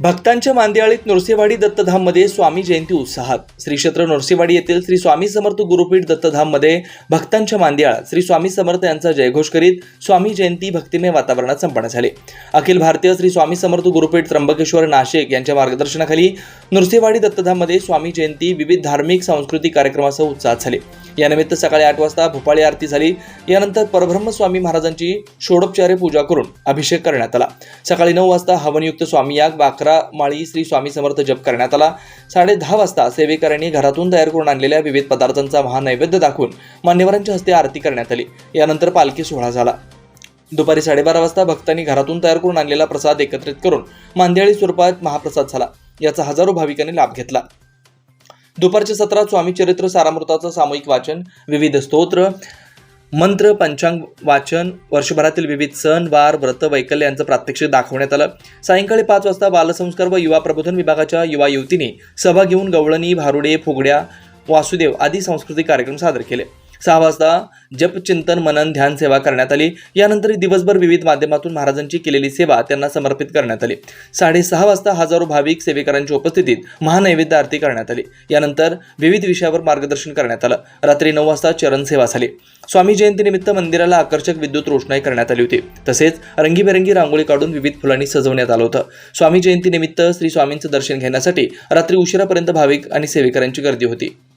भक्तांच्या मांदियाळीत नृसिंहवाडी दत्तधाममध्ये स्वामी जयंती उत्साहात. श्री क्षेत्र नृसिंहवाडी येथील श्री स्वामी समर्थ गुरुपीठ दत्तधाममध्ये भक्तांच्या मांदियाळात श्री स्वामी समर्थ यांचा जयघोष करीत स्वामी जयंती भक्तिमय वातावरणात संपन्न झाले. अखिल भारतीय श्री स्वामी समर्थ गुरुपीठ त्र्यंबकेश्वर नाशिक यांच्या मार्गदर्शनाखाली नृसिंहवाडी दत्तधाममध्ये स्वामी जयंती विविध धार्मिक सांस्कृतिक कार्यक्रमासह उत्साहात झाले. यानिमित्त सकाळी आठ वाजता भूपाळी आरती झाली. यानंतर परब्रह्म स्वामी महाराजांची षोडोपचारे पूजा करून अभिषेक करण्यात आला. सकाळी नऊ वाजता हवनयुक्त स्वामी याग बाकर माळी श्री स्वामी समर्थ जप करण्यात आला. साडे दहा वाजता सेवेकऱ्यांनी घरातून तयार करून आणलेल्या विविध पदार्थांचा महानैवेद्य दाखवून मान्यवरांच्या हस्ते आरती करण्यात आली. यानंतर पालखी सोहळा झाला. दुपारी साडेबारा वाजता भक्तांनी घरातून तयार करून आणलेला प्रसाद एकत्रित करून मांदियाळी स्वरूपात महाप्रसाद झाला. याचा हजारो भाविकांनी लाभ घेतला. दुपारच्या सत्रात स्वामी चरित्र सारामृताचं सामूहिक वाचन विविध स्तोत्र मंत्र पंचांग वाचन वर्षभरातील विविध सण वार व्रत वैकल्य यांचं प्रात्यक्षिक दाखवण्यात आलं. सायंकाळी पाच वाजता बालसंस्कार व युवा प्रबोधन विभागाच्या युवा युवतींनी सभा घेऊन गवळणी भारुडे फुगड्या वासुदेव आदी सांस्कृतिक कार्यक्रम सादर केले. सहा वाजता जप चिंतन मनन ध्यान सेवा करण्यात आली. यानंतर दिवसभर विविध माध्यमातून महाराजांची केलेली सेवा त्यांना समर्पित करण्यात आली. साडेसहा वाजता हजारो भाविक सेवेकरांच्या उपस्थितीत महानैवेद्य आरती करण्यात आली. यानंतर विविध विषयावर मार्गदर्शन करण्यात आलं. रात्री नऊ वाजता चरण सेवा झाली. स्वामी जयंतीनिमित्त मंदिराला आकर्षक विद्युत रोषणाई करण्यात आली होती. तसेच रंगीबेरंगी रांगोळी काढून विविध फुलांनी सजवण्यात आलं होतं. स्वामी जयंतीनिमित्त श्री स्वामींचं दर्शन घेण्यासाठी रात्री उशिरापर्यंत भाविक आणि सेवेकरांची गर्दी होती.